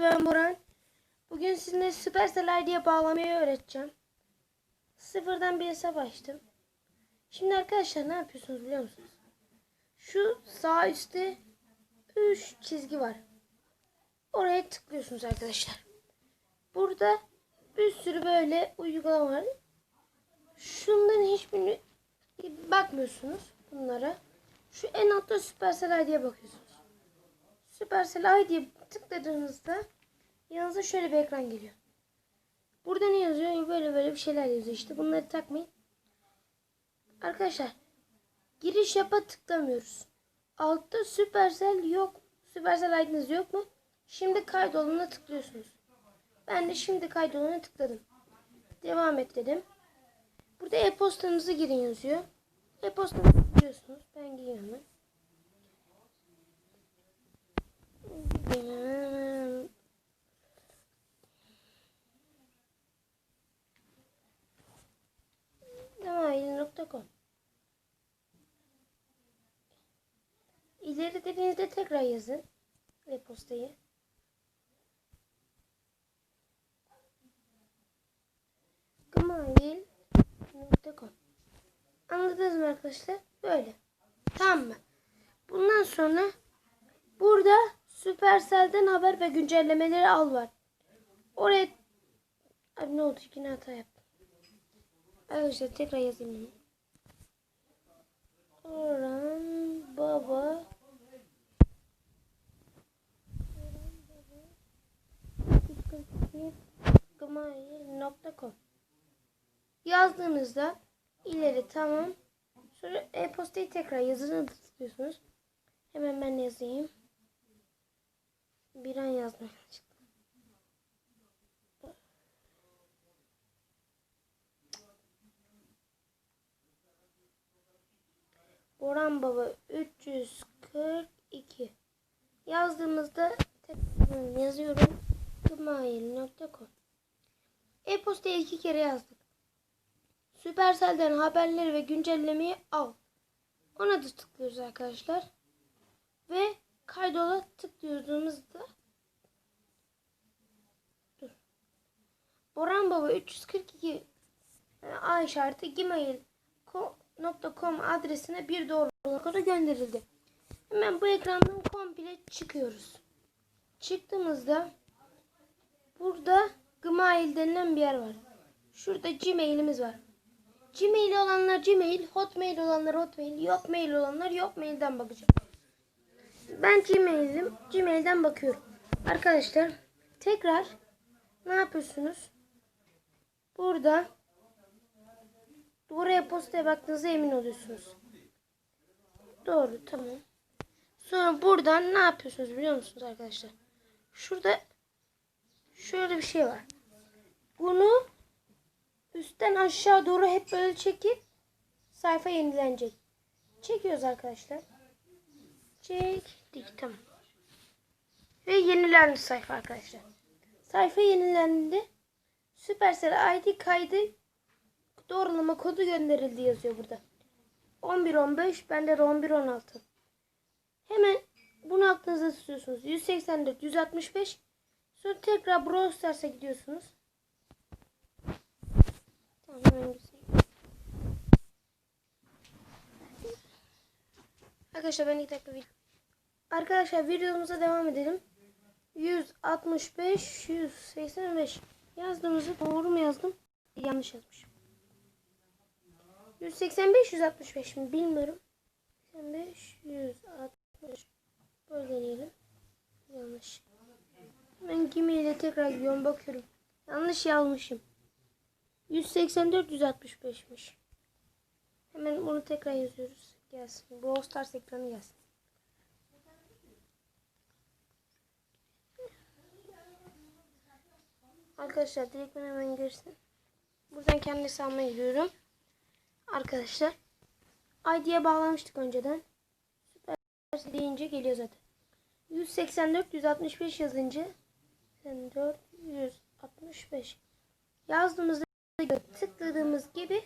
ben Boran. Bugün sizinle Supercell ID'ye bağlamayı öğreteceğim. Sıfırdan bir hesap açtım. Şimdi arkadaşlar ne yapıyorsunuz biliyor musunuz? Şu sağ üstte 3 çizgi var. Oraya tıklıyorsunuz arkadaşlar. Burada bir sürü böyle uygulama var. Şunların hiçbirini bakmıyorsunuz bunlara. Şu en altta Supercell ID'ye bakıyorsunuz. Supercell ID'ye tıkladığınızda yanınıza şöyle bir ekran geliyor. Burada ne yazıyor? Böyle böyle bir şeyler yazıyor işte. Bunları takmayın. Arkadaşlar giriş yapa tıklamıyoruz. Altta Supercell yok. Supercell ID'niz yok mu? Şimdi kaydoluna tıklıyorsunuz. Ben de şimdi kaydoluna tıkladım. Devam et dedim. Burada e-postanızı girin yazıyor. E-postanızı giriyorsunuz. Ben hemen. Gmail. Gmail.com İleri dediğinizde tekrar yazın e-postayı. Gmail.com Anladınız mı arkadaşlar? Böyle. Tamam mı? Bundan sonra burada Supercell'den haber ve güncellemeleri al var. Oraya Abi ne oldu? Yine hata yaptım. Arkadaşlar tekrar yazayım bunu. Orhan Baba gmail.com Yazdığınızda ileri tamam. Sonra e-postayı tekrar yazını tıklıyorsunuz. Hemen ben yazayım. Bir an yazmaya çıktı. Boran Baba 342 yazdığımızda tekrar yazıyorum. gmail.com E-postaya iki kere yazdık. Supercell'den haberleri ve güncellemeyi al. Ona da tıklıyoruz arkadaşlar. Ve kaydola tıkladığımızda Dur. Boran Baba 342 e, A işareti gmail.com adresine bir doğru kodu gönderildi. Hemen bu ekrandan komple çıkıyoruz. Çıktığımızda burada Gmail denilen bir yer var. Şurada Gmail'imiz var. Gmail olanlar Gmail, Hotmail olanlar Hotmail, yok mail olanlar yok mailden bakacağım. Ben Gmail'im. Gmail'den bakıyorum. Arkadaşlar tekrar ne yapıyorsunuz? Burada buraya postaya baktığınızda emin oluyorsunuz. Doğru tamam. Sonra buradan ne yapıyorsunuz biliyor musunuz arkadaşlar? Şurada şöyle bir şey var. Bunu üstten aşağı doğru hep böyle çekip sayfa yenilenecek. Çekiyoruz arkadaşlar. Çektik tamam. Ve yenilendi sayfa arkadaşlar. Sayfa yenilendi. Supercell ID kaydı doğrulama kodu gönderildi yazıyor burada. 11.15 bende de 11.16. Hemen bunu aklınızda tutuyorsunuz. 184 165 sonra tekrar Brawl Stars'a gidiyorsunuz. Tamam güzel. Arkadaşlar ben iki dakika video. Arkadaşlar videomuza devam edelim. 165 185 yazdığımızı doğru mu yazdım? Yanlış yazmışım. 185 165 mi bilmiyorum. 185 160 böyle deneyelim. Yanlış. Ben Gmail'e tekrar gidiyorum bakıyorum. Yanlış yazmışım. 184 165'miş. Hemen bunu tekrar yazıyoruz. Gelsin. Brawl Stars ekranı gelsin. Arkadaşlar direkt ben hemen girsin. Buradan kendi hesabıma giriyorum. Arkadaşlar. ID'ye bağlamıştık önceden. Süper deyince geliyor zaten. 184 165 yazınca 184 165 yazdığımızda tıkladığımız gibi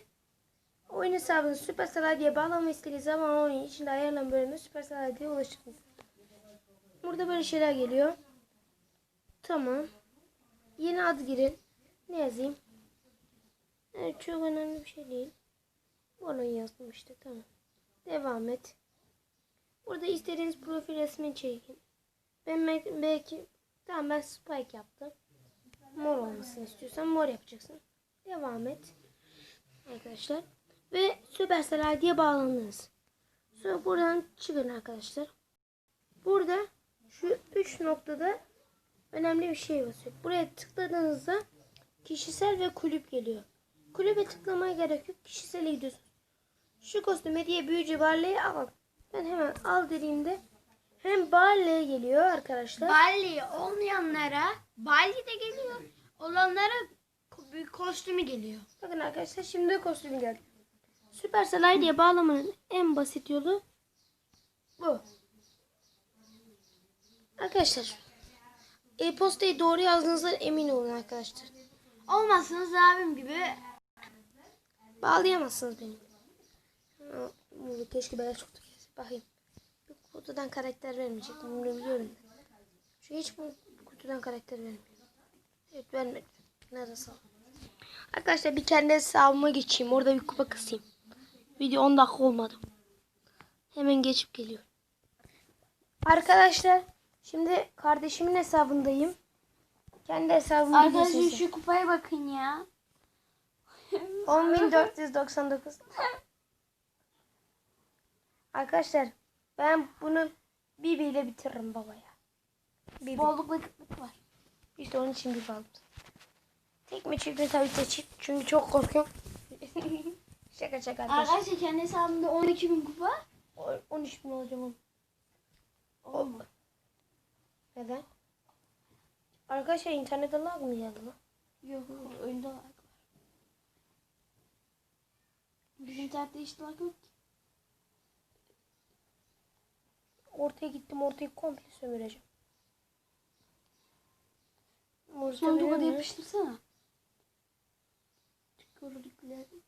oyun hesabını Supercell ID'ye bağlama istediği zaman oyun içinde ayarlanan bölümü Supercell ID'ye ulaşırsınız. Burada böyle şeyler geliyor. Tamam. Yeni ad girin. Ne yazayım? Evet, çok önemli bir şey değil. Bunu yazdım işte tamam. Devam et. Burada istediğiniz profil resmini çekin. Ben be- belki tamam ben spike yaptım. Mor olmasını istiyorsan mor yapacaksın. Devam et. Arkadaşlar. Ve Supercell ID'ye bağlandınız. Sonra buradan çıkın arkadaşlar. Burada şu üç noktada önemli bir şey basıyor. Buraya tıkladığınızda kişisel ve kulüp geliyor. Kulübe tıklamaya gerek yok. Kişisele gidiyorsunuz. Şu kostüm hediye büyücü Barley'i al. Ben hemen al dediğimde hem Barley geliyor arkadaşlar. Bali olmayanlara Bali de geliyor. Olanlara bir kostümü geliyor. Bakın arkadaşlar şimdi kostümü geldi. Supercell ID'ye bağlamanın en basit yolu bu. Arkadaşlar e-postayı doğru yazdığınızda emin olun arkadaşlar. Olmazsanız abim gibi Bağlayamazsınız beni. Aa, bu Keşke böyle çoktu. Bakayım. Bu kutudan karakter vermeyecektim. Bunu biliyorum. Çünkü hiç bu kutudan karakter vermiyor. Evet vermedi. Nerede sağ Arkadaşlar bir kendi hesabıma geçeyim. Orada bir kupa kısayım. Video 10 dakika olmadı. Hemen geçip geliyorum. Arkadaşlar şimdi kardeşimin hesabındayım. Kendi hesabımı Arkadaşlar şu kupaya bakın ya. 10.499 Arkadaşlar ben bunu Bibi ile bitiririm babaya. Bibi. Bolluk ve kıtlık var. İşte onun için Bibi aldım. Tek mi çift mi tabii çift. Çünkü çok korkuyorum. şaka şaka arkadaşlar. Arkadaşlar kendi hesabımda 12 bin kupa. O- 13 bin olacağım oğlum. Olma. Neden? Arkadaşlar internette lag mı geldi lan? Yok yok oyunda lag var. Bizim internette hiç lag yok ki. Ortaya gittim ortayı komple sömüreceğim. Orta Son mi? yapıştırsana. Tükürükleri.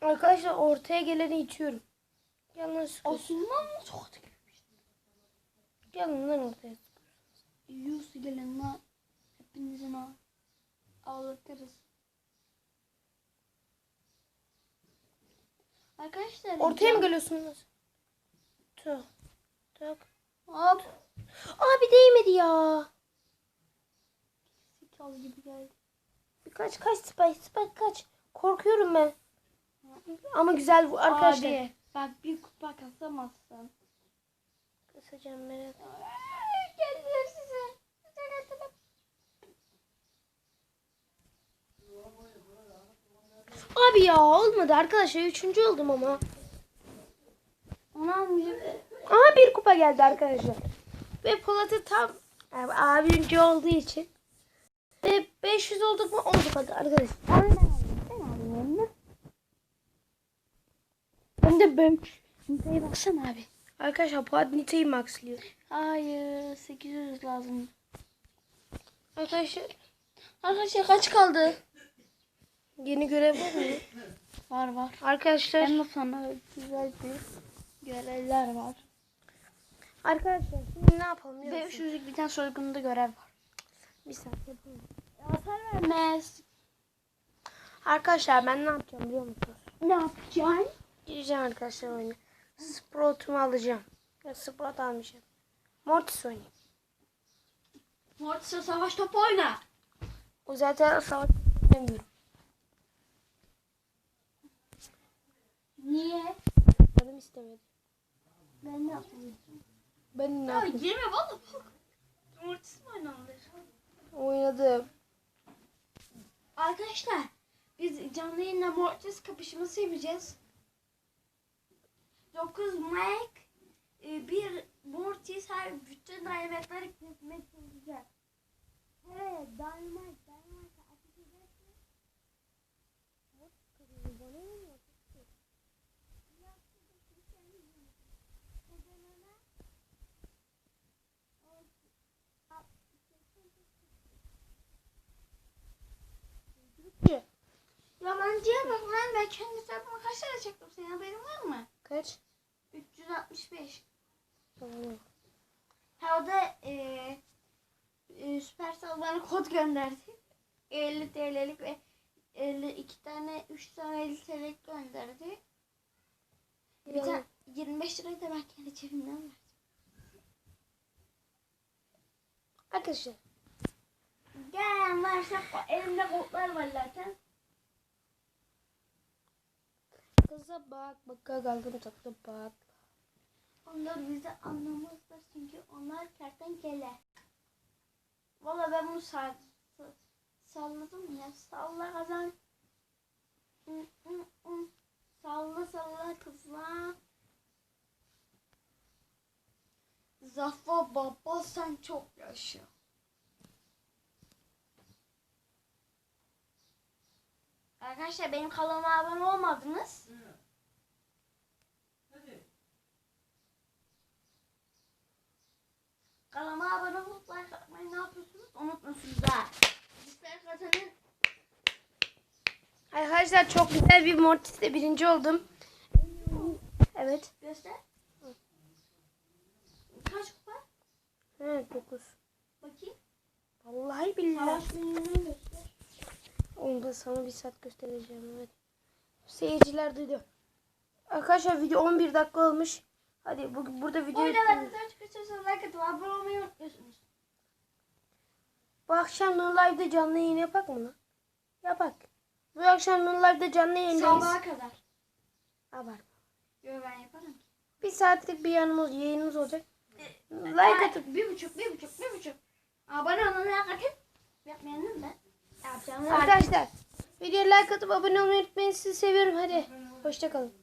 Arkadaşlar ortaya geleni itiyorum. Gel lan sıkıyorsun. Osman mı soktu gibi? Gelin lan ortaya. Yus gelin lan. Hepinizin ha. Ağlatırız. Arkadaşlar. Ortaya mı geliyorsunuz? Tüh. Tak. Hop. Abi değmedi ya. Sikalı gibi geldi. Birkaç kaç spy spy kaç. Korkuyorum ben. Ama güzel bu arkadaşlar. Abi bak bir kupa kasamazsın. Kısacağım merak. Geldiler size. Abi ya olmadı arkadaşlar. Üçüncü oldum ama. Onu almayacağım. Ama bir kupa geldi arkadaşlar. Ve Polat'ı tam yani abinci olduğu için. Ve 500 olduk mu? Olduk arkadaşlar. Onu ben alayım. Ben alayım onu. Ben de ben. Nita'ya baksana abi. Arkadaşlar Polat Nita'yı maxlıyor. Hayır 800 lazım. Arkadaşlar Arkadaşlar kaç kaldı? yeni görev var mı? Var var. Arkadaşlar Hem de sana güzel bir görevler var. arkadaşlar şimdi ne yapalım biliyor musunuz? 500'lük bir tane soygunda görev var. Bir saat yapalım. Hasar vermez. Arkadaşlar ben ne yapacağım biliyor musunuz? Ne yapacaksın? Gireceğim arkadaşlar oyuna. Sprout'umu alacağım. Ya Sprout almayacağım. Mortis oynayayım. Mortis'e savaş topu oyna. O zaten savaş oynamıyorum. Niye? Canım istemedi. Ben ne yapayım? Ben ne Ya yapayım? girme valla bak. Mortis mi oynanır? Oynadım. Arkadaşlar biz canlı yayınla Mortis kapışması yapacağız. 9 Mike, e, Mortis her bütün daimetleri kesmek olacak. Evet, dynamite, dynamite ateş edersin. Hop, kırmızı bana mı Yalancıya bak lan ben kendi hesabıma kaç tane çektim senin haberin var mı? Kaç? 365. Tamam. Ha o da e, e, Supercell bana kod gönderdi. 50 TL'lik ve 52 tane 3 tane 50 TL'lik gönderdi. Bir Yalan. tane 25 lirayı da ben kendi cebimden verdim. Arkadaşlar Gel varsa elimde kodlar var zaten. kıza bak bak kaldım tatlı bak. Onlar bizi anlamazlar çünkü onlar kertenkele. Valla ben bunu sall salladım ya. Salla kazan. Salla salla kızlar. Zafa baba sen çok yaşa. Arkadaşlar benim kanalıma abone olmadınız. Kanalıma abone olup like atmayı ne yapıyorsunuz? Katan'ın Arkadaşlar çok güzel bir Mortis'te birinci oldum. Evet. göster. Kaç kupa? Evet 9. Bakayım. Vallahi billahi. Onu da sana bir saat göstereceğim. Evet. Seyirciler duydu. Arkadaşlar video 11 dakika olmuş. Hadi bu, burada Bu video videoda güzel çıkıyorsa like atıp abone olmayı unutmuyorsunuz. Bu akşam Nur Live'da canlı yayın yapak mı lan? Yapak. Bu akşam Nur Live'da canlı yayındayız. Sabaha kadar. Abart. Yo ben yaparım ki. Bir saatlik bir yanımız yayınımız olacak. Like Ay, atıp Bir buçuk, bir buçuk, bir buçuk. Abone olun, like atın. Yapmayanın da. Yapacağım. arkadaşlar videoya like atıp abone olmayı unutmayın. Sizi seviyorum. Hadi. Hoşçakalın.